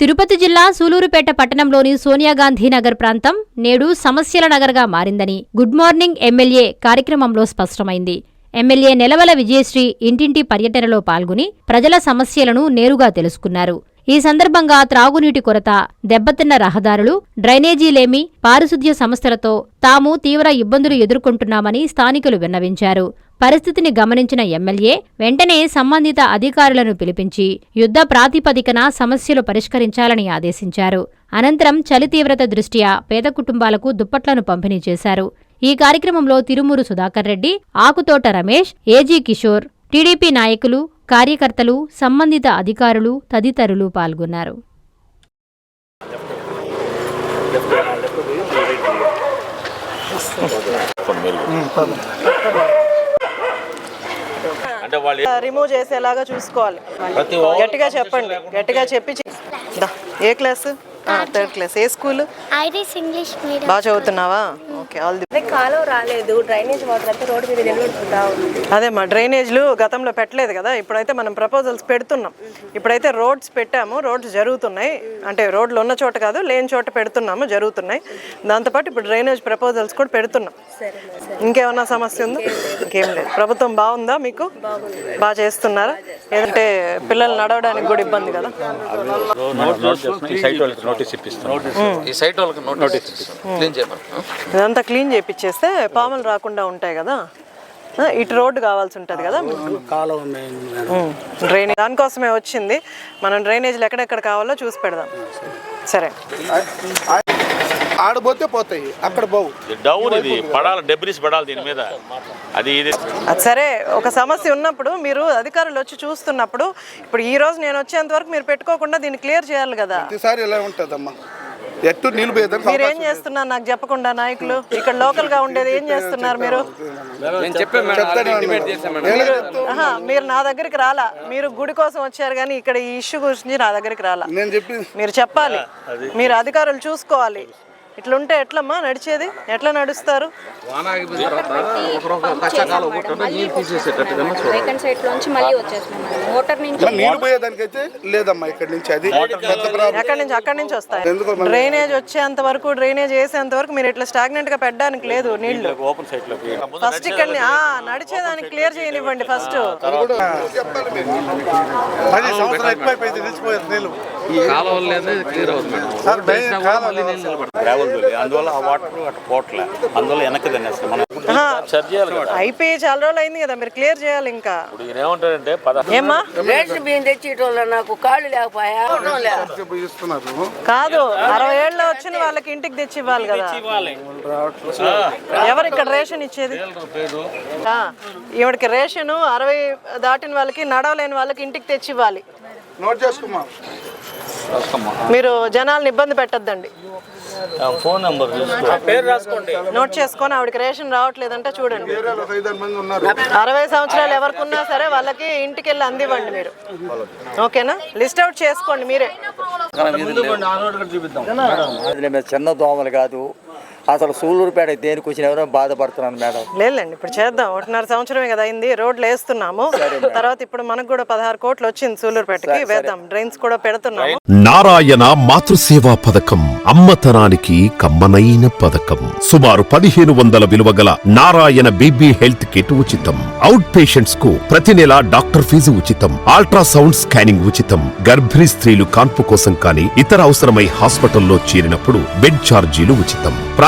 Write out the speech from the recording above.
తిరుపతి జిల్లా సూలూరుపేట పట్టణంలోని సోనియాగాంధీ నగర్ ప్రాంతం నేడు సమస్యల నగర్గా మారిందని గుడ్ మార్నింగ్ ఎమ్మెల్యే కార్యక్రమంలో స్పష్టమైంది. ఎమ్మెల్యే నెలవల విజయశ్రీ ఇంటింటి పర్యటనలో పాల్గొని ప్రజల సమస్యలను నేరుగా తెలుసుకున్నారు. ఈ సందర్భంగా త్రాగునీటి కొరత దెబ్బతిన్న రహదారులు డ్రైనేజీలేమి పారిశుద్ధ్య సంస్థలతో తాము తీవ్ర ఇబ్బందులు ఎదుర్కొంటున్నామని స్థానికులు విన్నవించారు. పరిస్థితిని గమనించిన ఎమ్మెల్యే వెంటనే సంబంధిత అధికారులను పిలిపించి యుద్ధ ప్రాతిపదికన సమస్యలు పరిష్కరించాలని ఆదేశించారు. అనంతరం చలి తీవ్రత దృష్ట్యా పేద కుటుంబాలకు దుప్పట్లను పంపిణీ చేశారు. ఈ కార్యక్రమంలో తిరుమూరు సుధాకర్ రెడ్డి ఆకుతోట రమేష్ ఏజీ కిషోర్ టీడీపీ నాయకులు కార్యకర్తలు సంబంధిత అధికారులు తదితరులు పాల్గొన్నారు. Hmm, అంటే వాళ్ళు రిమూవ్ చేసేలాగా చూసుకోవాలి. గట్టిగా చెప్పండి. గట్టిగా చెప్పి. ఏ క్లాస్ థర్డ్ క్లాస్ ఏ స్కూల్ ఐరిస్ ఇంగ్లీష్ మీడియం బాగా చదువుతున్నావా? ఓకే ఆల్ ది అదే కాలువ రాలేదు డ్రైనేజ్ వాటర్ అంతా రోడ్డు మీద నిలబడుతుంటా ఉంది. అదే మా డ్రైనేజ్లు గతంలో పెట్టలేదు కదా ఇప్పుడైతే మనం ప్రపోజల్స్ పెడుతున్నాం. ఇప్పుడైతే రోడ్స్ పెట్టాము రోడ్స్ జరుగుతున్నాయి. అంటే రోడ్లు ఉన్న చోట కాదు లేని చోట పెడుతున్నాము జరుగుతున్నాయి. దాంతోపాటు ఇప్పుడు డ్రైనేజ్ ప్రపోజల్స్ కూడా పెడుతున్నాం. ఇంకేమన్నా సమస్య ఉందా? ఇంకేం లేదు. ప్రభుత్వం బాగుందా మీకు? బాగా చేస్తున్నారా? ఏదంటే పిల్లలు నడవడానికి కూడా ఇబ్బంది కదా. ఈ సైట్ వాళ్ళకి నోటీస్ ఇప్పిస్తాం. ఈ సైట్ వాళ్ళకి నోటీస్ ఇప్పిస్తాం. క్లీన్ చేయమని. ఇదంతా క్లీన్ చేపిచ్చేస్తే పాములు రాకుండా ఉంటాయి కదా. ఇటు రోడ్డు కావాల్సి ఉంటుంది కదా. డ్రైనేజ్ దానికోసమే వచ్చింది. మనం డ్రైనేజీలు ఎక్కడెక్కడ కావాలో చూసి పెడదాం. సరే. ఆడపోతే పోతాయి అక్కడ పోవు. డౌన్ ఇది పడాలి డెబ్రిస్ పడాలి దీని మీద. అది ఇది. అది సరే ఒక సమస్య ఉన్నప్పుడు మీరు అధికారులు వచ్చి చూస్తున్నప్పుడు ఇప్పుడు ఈ రోజు నేను వచ్చేంత వరకు మీరు పెట్టుకోకుండా దీన్ని క్లియర్ చేయాలి కదా. ప్రతిసారి ఇలా ఉంటుందమ్మా. ఎట్టు నీళ్ళు పోయేదానికి మీరు ఏం చేస్తున్నారు? నాకు చెప్పకుండా నాయకులు ఇక్కడ లోకల్గా ఉండేది ఏం చేస్తున్నారు మీరు? ఆహా, మీరు నా దగ్గరికి రాలా. మీరు గుడి కోసం వచ్చారు కానీ ఇక్కడ ఈ ఇష్యూ గురించి నా దగ్గరికి రాలా. నేను చెప్పి మీరు చెప్పాలి. మీరు అధికారులు చూసుకోవాలి. ఇట్లుంటే ఎట్లమ్మా? నడిచేది? ఎట్లా నడుస్తారు? నుంచి ఇలా నీళ్ళు పోయేదానికైతే లేదమ్మా ఇక్కడ నుంచి. అది పెద్ద ప్రాబ్లం ఎక్కడి నుంచి? అక్కడి నుంచి వస్తాయి? డ్రైనేజ్ వచ్చేంత వరకు డ్రైనేజ్ వేసేంత వరకు మీరు ఇట్లా స్టాగ్నెంట్గా పెట్టడానికి లేదు నీళ్ళు ఓపెన్ సైట్లోకి. ఫస్ట్ ఇక్కడ నడిచేదానికి క్లియర్ చేయనివ్వండి ఫస్ట్ చెప్పాలి మీరు. పది సంవత్సరాలు ఎక్కువైపోయింది నిలిచిపోయేది నీళ్ళు. కాలువలు లేదా క్లియర్ అవుతుంది సార్ డై- కాలం గ్రావెల్ అందువల్ల ఆ వాటర్ అటు పోట్లే. అందువల్ల వెనక్కి తినేస్తాం మనం సరి చేయాలి కదా. అయిపోయి చాలా రోజులు అయింది కదా మీరు క్లియర్ చేయాలి ఇంకా. ఇప్పుడు ఈయన ఏమంటాడంటే పద. ఏమ్మా? రేషన్ బియ్యం తెచ్చేటోళ్ళు నాకు కాళ్ళు లేకపోయా? ఇస్తున్నారు. కాదు అరవై ఏళ్ళు వచ్చిన వాళ్ళకి ఇంటికి తెచ్చి ఇవ్వాలి కదా. ఎవరు ఇక్కడ రేషన్ ఇచ్చేది? ఆ, ఈవిడకి రేషన్ అరవై దాటిన వాళ్ళకి నడవలేని వాళ్ళకి ఇంటికి తెచ్చి ఇవ్వాలి. నోట్ చేసుకోమా? మీరు జనాల్ని ఇబ్బంది పెట్టద్దండి. ఫోన్ నెంబర్ నోట్ చేసుకొని ఆవిడకి రేషన్ రావట్లేదంటే చూడండి. అరవై సంవత్సరాలు ఎవరికి ఉన్నా సరే వాళ్ళకి ఇంటికి వెళ్ళి అందివ్వండి మీరు. ఓకేనా? లిస్ట్ అవుట్ చేసుకోండి మీరే. చిన్న దోమలు కాదు. అసలు సూళ్ళూరుపేట దేనికి వచ్చిన ఎవరో బాధపడుతున్నాను మేడం. లేదులేండి ఇప్పుడు చేద్దాం. ఒకటిన్నర సంవత్సరమే కదా అయింది రోడ్లు వేస్తున్నాము. తర్వాత ఇప్పుడు మనకు కూడా పదహారు కోట్లు వచ్చింది సూలూరుపేటకి వేద్దాం. డ్రైన్స్ కూడా పెడుతున్నాము. నారాయణ మాతృసేవా పథకం అమ్మతనానికి కమ్మనైన పథకం. సుమారు పదిహేను వందల విలువ గల నారాయణ బీబీ హెల్త్ కిట్ ఉచితం. అవుట్ పేషెంట్స్కు ప్రతి నెల డాక్టర్ ఫీజు ఉచితం. అల్ట్రాసౌండ్ స్కానింగ్ ఉచితం. గర్భిణీ స్త్రీలు కాన్పు కోసం కానీ ఇతర అవసరమై హాస్పిటల్లో చేరినప్పుడు బెడ్ ఛార్జీలు ఉచితం.